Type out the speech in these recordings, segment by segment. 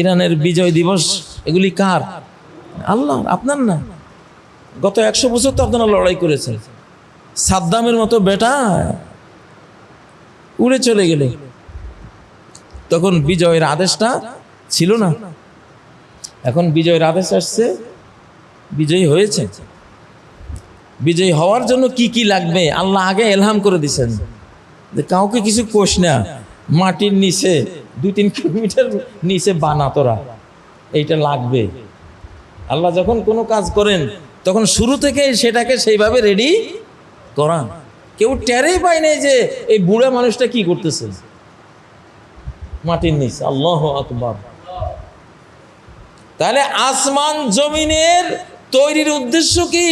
ইরানের বিজয় দিবস, এগুলি কার? আল্লাহ, আপনার না। গত একশো বছর তো আপনারা লড়াই করেছেন। সাদ্দামের মতো বেটা উড়ে চলে গেলে। তখন বিজয়ের আদেশটা ছিল না। এখন বিজয়ের আদেশ আসছে, বিজয়ী হয়েছে। বিজয়ী হওয়ার জন্য কি কি লাগবে, আল্লাহ আগে এলহাম করে দিছেন যে কাউকে কিছু কোষ না, মাটির নিচে দুই তিন কিলোমিটার নিচে বানা তোরা। এইটা লাগবে। আল্লাহ যখন কোনো কাজ করেন, তখন শুরু থেকে সেটাকে সেইভাবে রেডি করান। কেউ টেরেই পায় নাই যে এই বুড়া মানুষটা কি করতেছে। মাটির নিচে, আল্লাহ আকবার। তাহলে আসমান জমিনের তৈরির উদ্দেশ্য কি?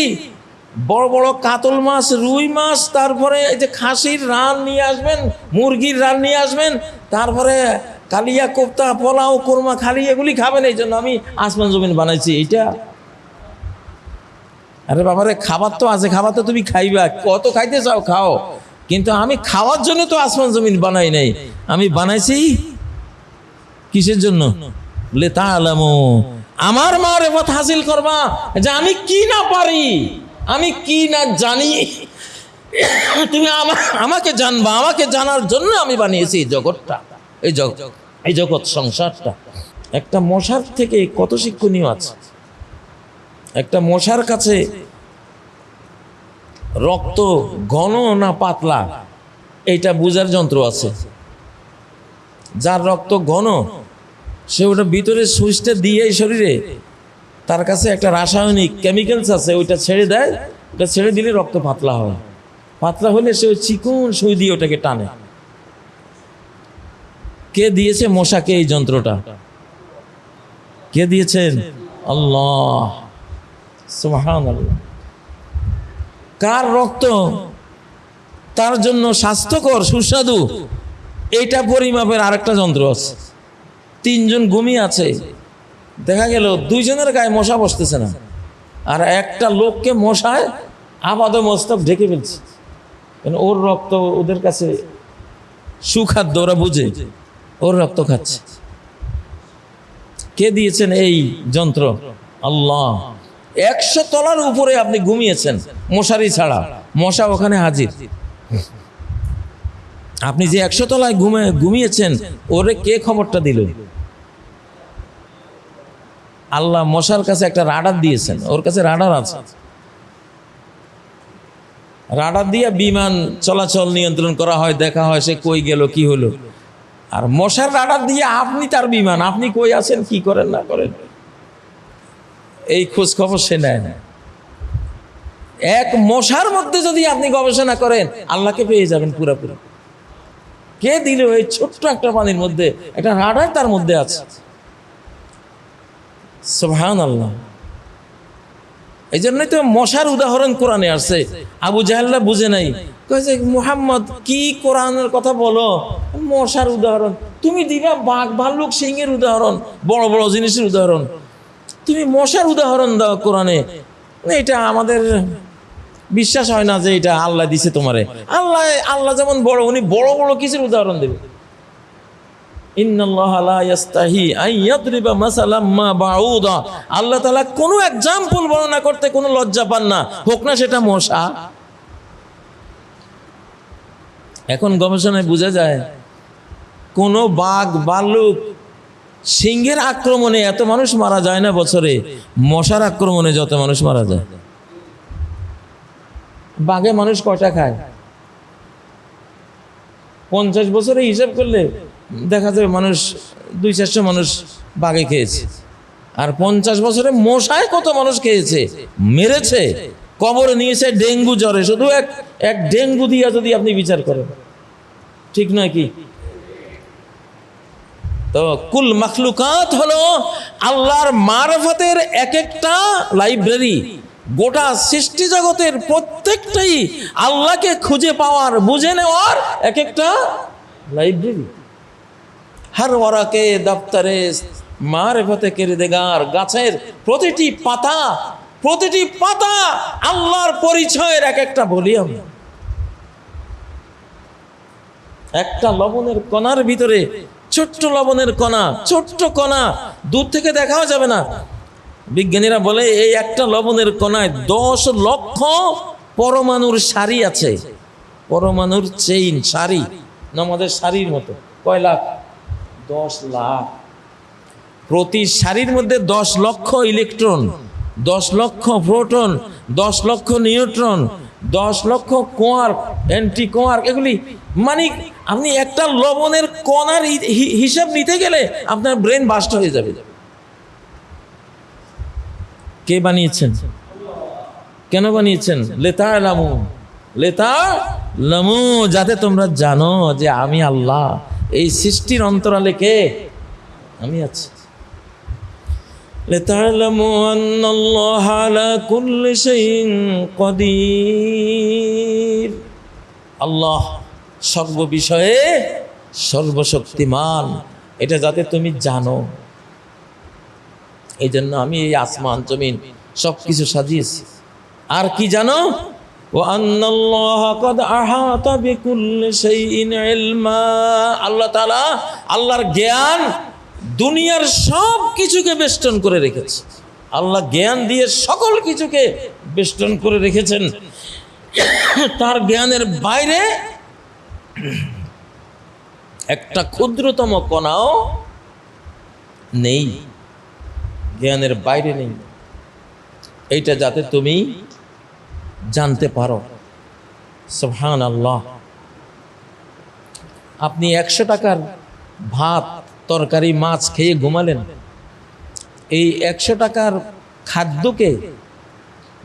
বড় বড় কাতল মাছ, রুই মাছ, তারপরে এই যে খাসির রান নিয়ে আসবেন, মুরগির রান নিয়ে আসবেন, তারপরে কালিয়া কোপ্তা, পোলাও, কোরমা, খালি এগুলি খাবেন, এই জন্য আমি আসমান জমিন বানাইছি, এইটা। আরে বাবারে, খাবার তো আছে, খাবার তো তুমি খাইবা, কত খাইতে চাও, খাও। কিন্তু আমি খাওয়ার জন্য তো আসমান জমিন বানাই নাই। আমি বানাইছি কিসের জন্য? বলে তা আমার মারেফত হাসিল করবা যে আমি কি না পারি? আমি কি না জানি। তুমি আমা- আমাকে জানবা, আমাকে জানার জন্য আমি বানিয়েছি এই জগৎটা, এই জগৎ এই জগৎ সংসারটা। একটা মশার থেকে কত শিক্ষণীয় আছে? একটা মশার কাছে রক্ত ঘন না পাতলা? এটা বোঝার যন্ত্র আছে। যার রক্ত ঘন, সে ওটা ভিতরে সুইচটা দিয়ে শরীরে তার কাছে একটা রাসায়নিক কেমিক্যালস আছে, ওইটা ছেড়ে দেয় ওটা ছেড়ে দিলে রক্ত পাতলা হয়। পাতলা হলে সে ওই চিকুন সুই দিয়ে ওটাকে টানে। কে দিয়েছে মশাকে এই যন্ত্রটা? কে দিয়েছেন? আল্লাহ। সুবহান কার রক্ত? তার জন্য স্বাস্থ্যকর, সুস্বাদু। এইটা পরিমাপের আরেকটা যন্ত্র আছে। তিনজন ঘুমিয়ে আছে। দেখা গেল দুইজনের গায়ে মশা বসতেছে না। আর একটা লোককে মশায় আবাদ মস্তক ঢেকে ফেলছে। কেন ওর রক্ত ওদের কাছে সুখাদ্য, ওরা বুঝে। ওর রক্ত খাচ্ছে। কে দিয়েছেন এই যন্ত্র? আল্লাহ। একশো তলার উপরে আপনি ঘুমিয়েছেন, মশারি ছাড়া। মশা ওখানে হাজির। আপনি যে একশো তলায় ঘুমে ঘুমিয়েছেন, ওরে কে খবরটা দিল? আল্লাহ মশার কাছে একটা রাডার দিয়েছেন, ওর কাছে রাডার আছে। রাডার দিয়ে বিমান চলাচল নিয়ন্ত্রণ করা হয়, দেখা হয় সে কই গেল, কি হলো। আর মশার রাডার দিয়ে আপনি তার বিমান, আপনি কই আছেন, কি করেন, না করেন। এই খোঁজ খবর সে নেয় না। এক মশার মধ্যে যদি আপনি গবেষণা করেন, আল্লাহকে পেয়ে যাবেন পুরোপুরি। কে দিল এই ছোট্ট একটা পানির মধ্যে? একটা রাডার তার মধ্যে আছে। সোহান আল্লাহ এই জন্যই তো মশার উদাহরণ কোরআনে আসছে। আবু জাহাল্লা বুঝে নাই। কি কোরআনের কথা বলো? মশার উদাহরণ। তুমি দিবা বাঘ ভাল্লুক সিংহের উদাহরণ, বড় বড় জিনিসের উদাহরণ। তুমি মশার উদাহরণ দাও কোরআনে। এটা আমাদের বিশ্বাস হয় না যে এটা আল্লাহ দিছে তোমারে। আল্লাহ আল্লাহ যেমন বড়, উনি বড় বড় কিছুর উদাহরণ দেবে। আল্লাহ কোনো বর্ণনা করতে কোনো লজ্জা পান না। হোক না সেটা মশা। এখন গবেষণায় বোঝা যায়, কোনো বাঘ ভাল্লুক সিংহের আক্রমণে এত মানুষ মারা যায় না বছরে। মশার আক্রমণে যত মানুষ মারা যায়। বাঘে মানুষ কয়টা খায়? পঞ্চাশ বছরে হিসাব করলে দেখা যাবে মানুষ, দুই চারশো মানুষ বাঘে খেয়েছে। আর পঞ্চাশ বছরে মশায় কত মানুষ খেয়েছে? মেরেছে, কবরে নিয়েছে ডেঙ্গু জ্বরে। শুধু এক এক ডেঙ্গু দিয়া যদি আপনি বিচার করেন। ঠিক নয় কি? তো কুল মখলুকাত হলো আল্লাহর মারফতের এক একটা লাইব্রেরি। গোটা সৃষ্টি জগতের প্রত্যেকটাই আল্লাহকে খুঁজে পাওয়ার, বুঝে নেওয়ার এক একটা লাইব্রেরি। হর ওরাকে দপ্তরে মারেফতে কেরিদেগার গাছের প্রতিটি পাতা প্রতিটি পাতা আল্লাহর পরিচয়ের এক একটা ভলিউম। একটা লবণের কণার ভিতরে ছোট্ট লবণের কণা, ছোট্ট কণা, দূর থেকে দেখাও যাবে না। বিজ্ঞানীরা বলে, এই একটা লবণের কণায় দশ লক্ষ পরমাণুর সারি আছে। পরমাণুর চেইন সারি আমাদের শাড়ির মতো, কয় লাখ? দশ লাখ। প্রতি সারির মধ্যে দশ লক্ষ ইলেকট্রন, দশ লক্ষ প্রোটন, দশ লক্ষ নিউট্রন, দশ লক্ষ কোয়ার্ক অ্যান্টি কোয়ার্ক এগুলি মানে আপনি একটা লবণের কণার হিসাব নিতে গেলে আপনার ব্রেন বাস্ট হয়ে যাবে। কে বানিয়েছেন? কেন বানিয়েছেন? লেতা লামু লেতা লামু যাতে তোমরা জানো যে আমি আল্লাহ। এই সৃষ্টির অন্তরালে কে আমি আছি لتعلموا أن الله على كل شيء قدير আল্লাহ সর্ব বিষয়ে সর্বশক্তিমান এটা যাতে তুমি জানো এই জন্য আমি এই আসমান জমিন সব কিছু সাজিয়েছি আর কি জানো وأن الله قد أحاط بكل شيء علما আল্লাহ তাআলা আল্লাহর জ্ঞান দুনিয়ার সব কিছুকে বেষ্টন করে রেখেছে আল্লাহ জ্ঞান দিয়ে সকল কিছুকে বেষ্টন করে রেখেছেন তার জ্ঞানের বাইরে একটা ক্ষুদ্রতম কণাও নেই জ্ঞানের বাইরে নেই এইটা যাতে তুমি জানতে পারো। সুবহান আল্লাহ আপনি একশো টাকার ভাত, তরকারি, মাছ খেয়ে ঘুমালেন। এই একশো টাকার খাদ্যকে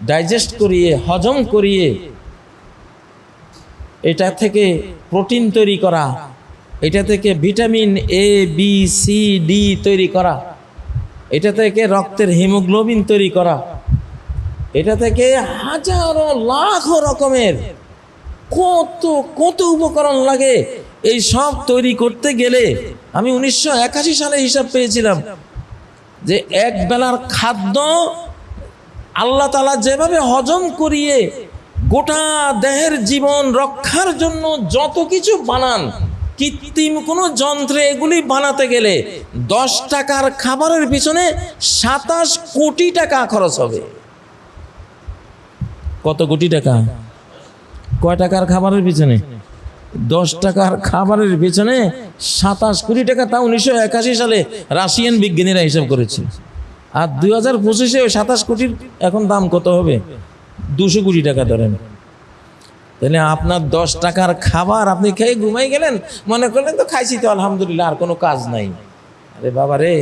ডাইজেস্ট করিয়ে, হজম করিয়ে এটা থেকে প্রোটিন তৈরি করা, এটা থেকে vitamin A B C D তৈরি করা, এটা থেকে রক্তের হিমোগ্লোবিন তৈরি করা এটা থেকে হাজারো লাখ রকমের কত কত উপকরণ লাগে। এই সব তৈরি করতে গেলে আমি উনিশশো একাশি সালে হিসাব পেয়েছিলাম যে এক বেলার খাদ্য আল্লাহ তালা যেভাবে হজম করিয়ে গোটা দেহের জীবন রক্ষার জন্য যত কিছু বানান, কৃত্রিম কোনো যন্ত্রে এগুলি বানাতে গেলে দশ টাকার খাবারের পিছনে সাতাশ কোটি টাকা খরচ হবে। কত কোটি টাকা? কয় টাকার খাবারের পিছনে? দশ টাকার খাবারের পিছনে সাতাশ কোটি টাকা তা উনিশশো একাশি সালে রাশিয়ান বিজ্ঞানীরা হিসাব করেছে। আর দুই হাজার পঁচিশে ওই সাতাশ কোটির এখন দাম কত হবে? দুশো কোটি টাকা ধরেন। তাহলে আপনার দশ টাকার খাবার আপনি খেয়ে ঘুমাই গেলেন, মনে করলেন তো খাইছি তো, আলহামদুলিল্লাহ, আর কোনো কাজ নাই। আরে বাবা রে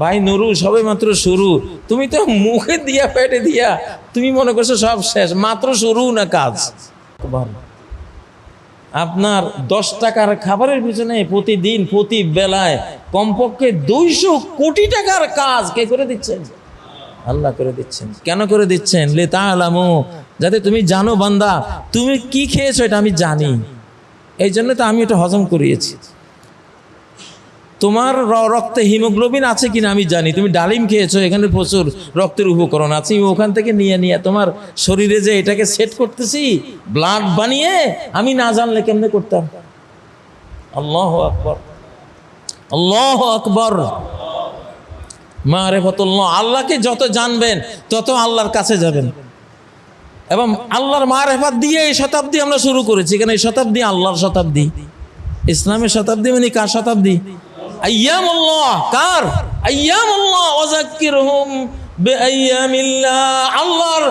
ভাই নুরু সবে মাত্র শুরু। তুমি তো মুখে দিয়া, পেটে দিয়া, তুমি মনে করছ সব শেষ, মাত্র শুরু না কাজ? আপনার দশ টাকার খাবারের পিছনে প্রতিদিন প্রতি বেলায় কমপক্ষে দুইশো কোটি টাকার কাজ কে করে দিচ্ছেন? আল্লাহ করে দিচ্ছেন। কেন করে দিচ্ছেন? লে তা আলামো যাতে তুমি জানো বান্দা, তুমি কি খেয়েছো এটা আমি জানি। এই জন্য তো আমি এটা হজম করিয়েছি। তোমার রক্তে হিমোগ্লোবিন আছে কিনা আমি জানি। তুমি ডালিম খেয়েছো, এখানে প্রচুর রক্তের উপকরণ আছে। ওখান থেকে নিয়ে নিয়ে তোমার শরীরে যে এটাকে সেট করতেছি ব্লাড বানিয়ে আমি না জানলে কেমনে করতাম? আল্লাহ আকবর। আল্লাহ আকবর। মারেফতুল্লাহ। আল্লাহকে যত জানবেন, তত আল্লাহর কাছে যাবেন। এবং আল্লাহর মারেফাত দিয়ে এই শতাব্দী আমরা শুরু করেছি। এখানে এই শতাব্দী আল্লাহর শতাব্দী। ইসলামের শতাব্দী মানে কার শতাব্দী? কার? আল্লাহর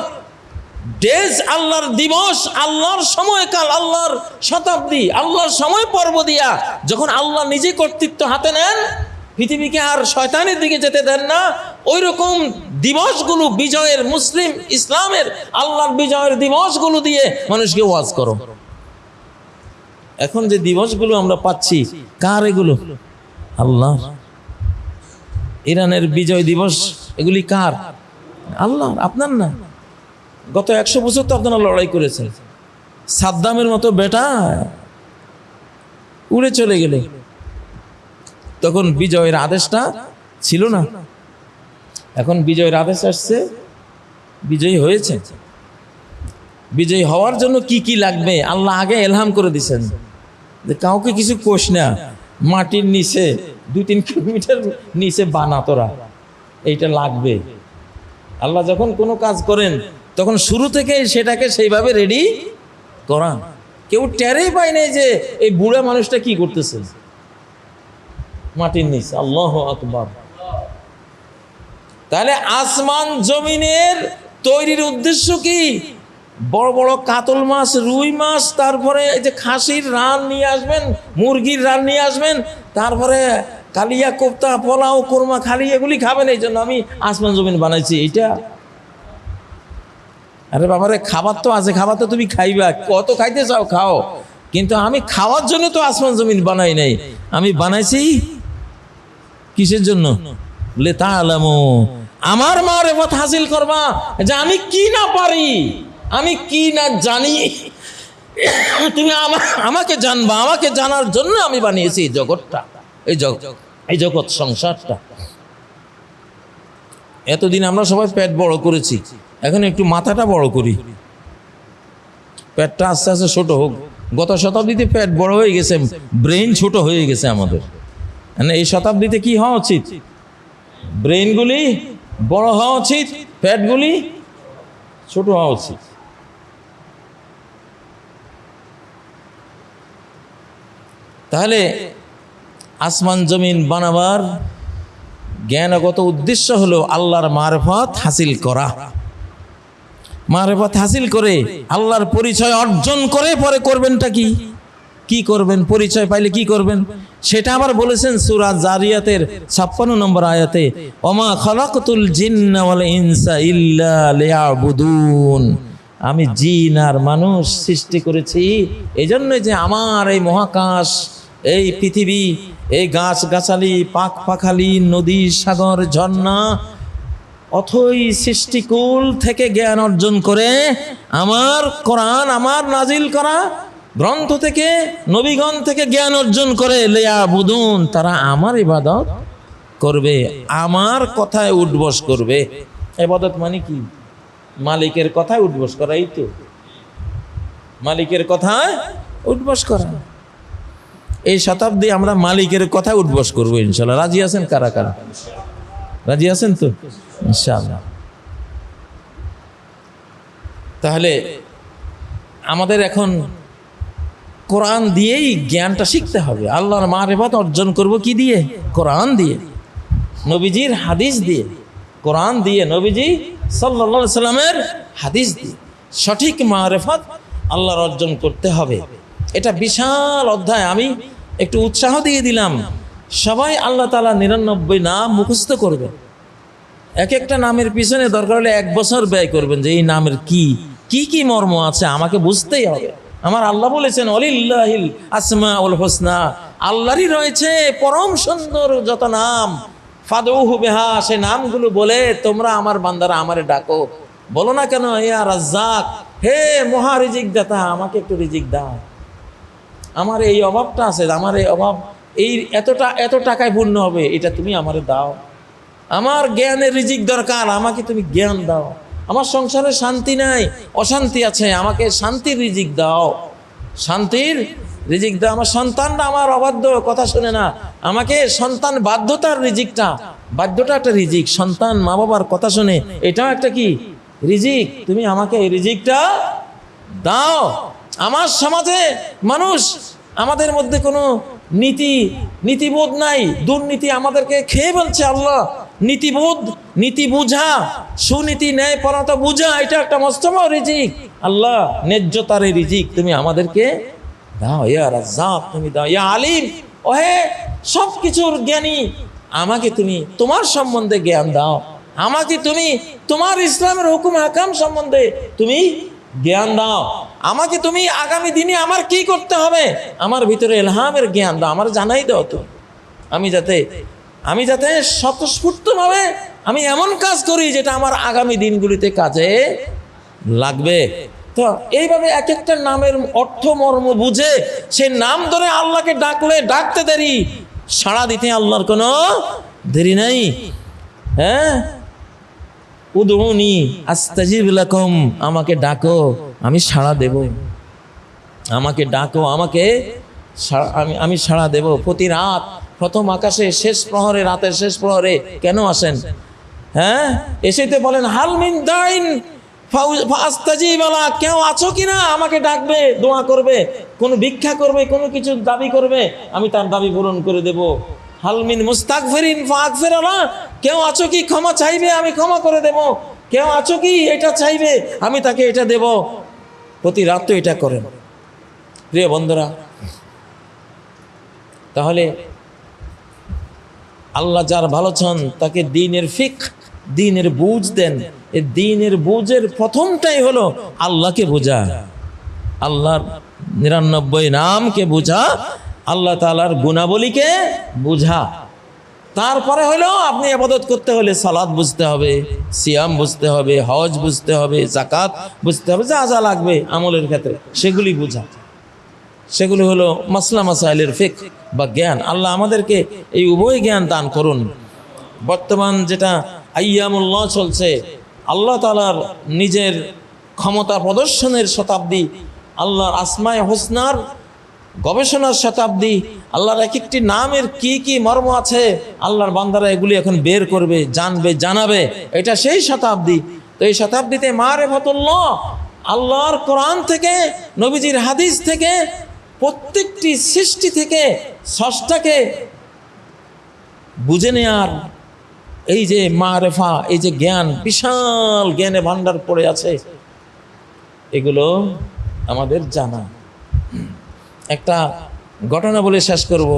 আল্লাহর দিবস, আল্লাহর সময়কাল, আল্লাহর শতাব্দী, আল্লাহর সময় পর্ব দিয়া যখন আল্লাহ নিজে কর্তৃত্ব হাতে নেন, পৃথিবীকে আর শয়তানের দিকে যেতে দেন না ওই রকম দিবসগুলো বিজয়ের মুসলিম ইসলামের আল্লাহর বিজয়ের দিবসগুলো দিয়ে মানুষকে ওয়াজ করো। এখন যে দিবসগুলো আমরা পাচ্ছি, কার এগুলো? আল্লাহ। ইরানের বিজয় দিবস, এগুলি কার? আল্লাহ, আপনার না। গত একশো বছর তো আপনারা লড়াই করেছেন। সাদ্দামের মতো বেটা উড়ে চলে গেলে। তখন বিজয়ের আদেশটা ছিল না। এখন বিজয়ের আদেশ আসছে, বিজয়ী হয়েছে। বিজয়ী হওয়ার জন্য কি কি লাগবে? আল্লাহ আগে এলহাম করে দিছেন যে কাউকে কিছু কোষ না। মাটির নিচে, দুই তিন কিলোমিটার নিচে বানা তোরা। এইটা লাগবে। আল্লাহ যখন কোনো কাজ করেন, তখন শুরু থেকে সেটাকে সেইভাবে রেডি করান। কেউ টেরেই পায় নাই যে এই বুড়া মানুষটা কি করতেছে। মাটির নিচে, আল্লাহ আকবার। তাহলে আসমান জমিনের তৈরির উদ্দেশ্য কি? বড় বড় কাতল মাছ, রুই মাছ, তারপরে এই যে খাসির রান নিয়ে আসবেন, মুরগির রান নিয়ে আসবেন, তারপরে কালিয়া কোপ্তা, পোলাও, কোরমা, খালি, এগুলি খাবেন, এই জন্য আমি আসমান জমিন বানাইছি, এইটা। আরে বাবারে, খাবার তো আছে, খাবার তো তুমি খাইবা, কত খাইতে চাও, খাও। কিন্তু আমি খাওয়ার জন্য তো আসমান জমিন বানাই নাই। আমি বানাইছি কিসের জন্য? বলে তা আলামো আমার মারেফত হাসিল করবা যে আমি কি না পারি? আমি কি না জানি। তুমি আমা- আমাকে জানবা, আমাকে জানার জন্য আমি বানিয়েছি এই জগৎটা, এই জগৎ এই জগৎ সংসারটা। এতদিন আমরা সবাই পেট বড় করেছি, এখন একটু মাথাটা বড় করি। পেটটা আস্তে আস্তে ছোট হোক। গত শতাব্দীতে পেট বড় হয়ে গেছে ব্রেন ছোট হয়ে গেছে আমাদের। মানে এই শতাব্দীতে কি হওয়া উচিত? ব্রেনগুলি বড় হওয়া উচিত, পেটগুলি ছোট হওয়া উচিত। তাহলে আসমান জমিন বানাবার জ্ঞানগত উদ্দেশ্য হলো আল্লাহর মারফত হাসিল করা। মারফত হাসিল করে আল্লাহর পরিচয় অর্জন করে পরে করবেনটা কি? কি করবেন? পরিচয় পাইলে কি করবেন? সেটা আবার বলেছেন সুরা জারিয়াতের ছাপ্পান্ন নম্বর আয়াতে অমা খলাকতুল জিন্না ওয়াল ইনসা আমি জিন আর মানুষ সৃষ্টি করেছি এই জন্যই যে আমার এই মহাকাশ এই পৃথিবী, এই গাছ গাছালি পাখ পাখালি নদী, সাগর, ঝর্ণা, অথই সৃষ্টিকুল থেকে জ্ঞান অর্জন করে আমার কোরআন আমার নাজিল করা গ্রন্থ থেকে, নবীগণ থেকে জ্ঞান অর্জন করে লেয়া বুদুন তারা আমার ইবাদত করবে, আমার কথায় উঠবস করবে। এবাদত মানে কি? মালিকের কথায় উঠবস করা, এই তো। মালিকের কথায় উঠবস করা। এই শতাব্দী আমরা মালিকের কথায় উঠবস করব, ইনশাল্লাহ। রাজি আছেন কারা কারা? রাজি আছেন তো? ইনশাআল্লাহ তাহলে আমাদের এখন কোরআন দিয়েই জ্ঞানটা শিখতে হবে। আল্লাহর মারেফত অর্জন করব কি দিয়ে? কোরআন দিয়ে। নবীজির হাদিস দিয়ে। কোরআন দিয়ে নবীজি সাল্লা সাল্লামের হাদিস দিয়ে। সঠিক মারেফত আল্লাহর অর্জন করতে হবে। এটা বিশাল অধ্যায়। আমি একটু উৎসাহ দিয়ে দিলাম। সবাই আল্লাহ তালা নিরানব্বই নাম মুখস্থ করবে। এক একটা নামের পিছনে দরকার হলে এক বছর ব্যয় করবেন যে এই নামের কি কি কি মর্ম আছে, আমাকে বুঝতেই হবে। আমার আল্লাহ বলেছেন, অলিল্লাহিল আসমা উল হোসনা আল্লাহরই রয়েছে পরম সুন্দর যত নাম। ফাদৌহু বেহা, সে নামগুলো বলে তোমরা আমার বান্দারা আমারে ডাকো। বলো না কেন, ইয়া রাজ্জাক হে মহা রিজিক দাতা, আমাকে একটু রিজিক দাও। আমার এই অভাবটা আছে, আমার এই অভাব, এই এতটা, এত টাকায় পূর্ণ হবে, এটা তুমি আমারে দাও। আমার জ্ঞানের রিজিক দরকার, আমাকে তুমি জ্ঞান দাও। আমার সংসারে শান্তি নাই, অশান্তি আছে, আমাকে শান্তির রিজিক দাও। শান্তির রিজিক দাও, আমার সন্তানরা আমার অবাধ্য, কথা শুনে না। আমাকে সন্তান বাধ্যতার রিজিকটা, বাধ্যটা একটা রিজিক, সন্তান মা বাবার কথা শুনে, এটাও একটা কি? রিজিক, তুমি আমাকে এই রিজিকটা দাও। আমার সমাজে মানুষ আমাদের মধ্যে কোনো নীতি, নীতিবোধ নাই। দুর্নীতি আমাদেরকে খেয়ে বলছে আল্লাহ। নীতিবোধ, নীতি বুঝা, সুনীতি, ন্যায় পরতা বুঝা, এটা একটা মস্তম রিজিক। আল্লাহ ন্যায্যতার রিজিক তুমি আমাদেরকে দাও। ইয়া রাজ্জাক, তুমি দাও। ইয়া আলিম, ওহে সব কিছুর জ্ঞানী, আমাকে তুমি তোমার সম্বন্ধে জ্ঞান দাও। আমাকে তুমি তোমার ইসলামের হুকুম হাকাম সম্বন্ধে তুমি জ্ঞান দাও। আমাকে তুমি আগামী দিনে আমার কি করতে হবে? আমার ভিতরে এলহামের জ্ঞান দাও, আমার জানাই দাও তো। আমি যাতে আমি যাতে স্বতঃস্ফূর্তভাবে আমি এমন কাজ করি যেটা আমার আগামী দিনগুলিতে কাজে লাগবে। তো এইভাবে এক একটা নামের অর্থ, মর্ম বুঝে সে নাম ধরে আল্লাহকে ডাকলে ডাকতে দেরি, সাড়া দিতে আল্লাহর কোনো দেরি নাই। হ্যাঁ? উদৌনি আস্তাজিব লাকুম, আমাকে ডাকো। আমি সাড়া দেব। আমাকে ডাকো, আমাকে আমি আমি সাড়া দেব। প্রতি রাত প্রথম আকাশে, শেষ প্রহরে, রাতের শেষ প্রহরে কেন আসেন? হ্যাঁ? এসেতে বলেন হালমিন দাইন কেউ আছো কিনা? আমাকে ডাকবে, দোয়া করবে, কোনো ভিক্ষা করবে, কোনো কিছু দাবি করবে, আমি তার দাবি পূরণ করে দেব। হালমিন মুস্তাকফিরিন ফাকফিরালা কেউ আছো কি ক্ষমা চাইবে, আমি ক্ষমা করে দেব। কেউ আছো কি এটা চাইবে, আমি তাকে এটা দেব। প্রতি রাত এটা করেন। প্রিয় বন্ধুরা, তাহলে আল্লাহ যার ভালো চান, তাকে দিনের ফিক, দিনের বুঝ দেন। এ দিনের বুঝের প্রথমটাই হলো আল্লাহকে বোঝা। আল্লাহর নিরানব্বই নামকে বোঝা, আল্লাহ তালার গুণাবলীকে বোঝা। তারপরে হলো আপনি আবাদত করতে হলে সালাদ বুঝতে হবে, সিয়াম বুঝতে হবে, হজ বুঝতে হবে জাকাত বুঝতে হবে, যা যা লাগবে আমলের ক্ষেত্রে, সেগুলি বোঝা। সেগুলো হলো মাসলা মাসাইলের ফিক বা জ্ঞান। আল্লাহ আমাদেরকে এই উভয় জ্ঞান দান করুন। বর্তমান যেটা আইয়ামুল্লাহ চলছে, আল্লাহ তালার নিজের ক্ষমতা প্রদর্শনের শতাব্দী, আল্লাহর আসমায় হোসনার গবেষণার শতাব্দী, আল্লাহর এক একটি নামের কি কি মর্ম আছে, আল্লাহর বান্দারা এগুলি এখন বের করবে, জানবে, জানাবে। এটা সেই শতাব্দী। তো এই শতাব্দীতে মারে ভতুল্লাহ আল্লাহর কোরআন থেকে, নবীজির হাদিস থেকে, প্রত্যেকটি সৃষ্টি থেকে ষষ্ঠাকে বুঝে নেয়ার এই যে মারেফা, এই যে জ্ঞান, বিশাল জ্ঞানে ভান্ডার পড়ে আছে, এগুলো আমাদের জানা। একটা ঘটনা বলে শেষ করব।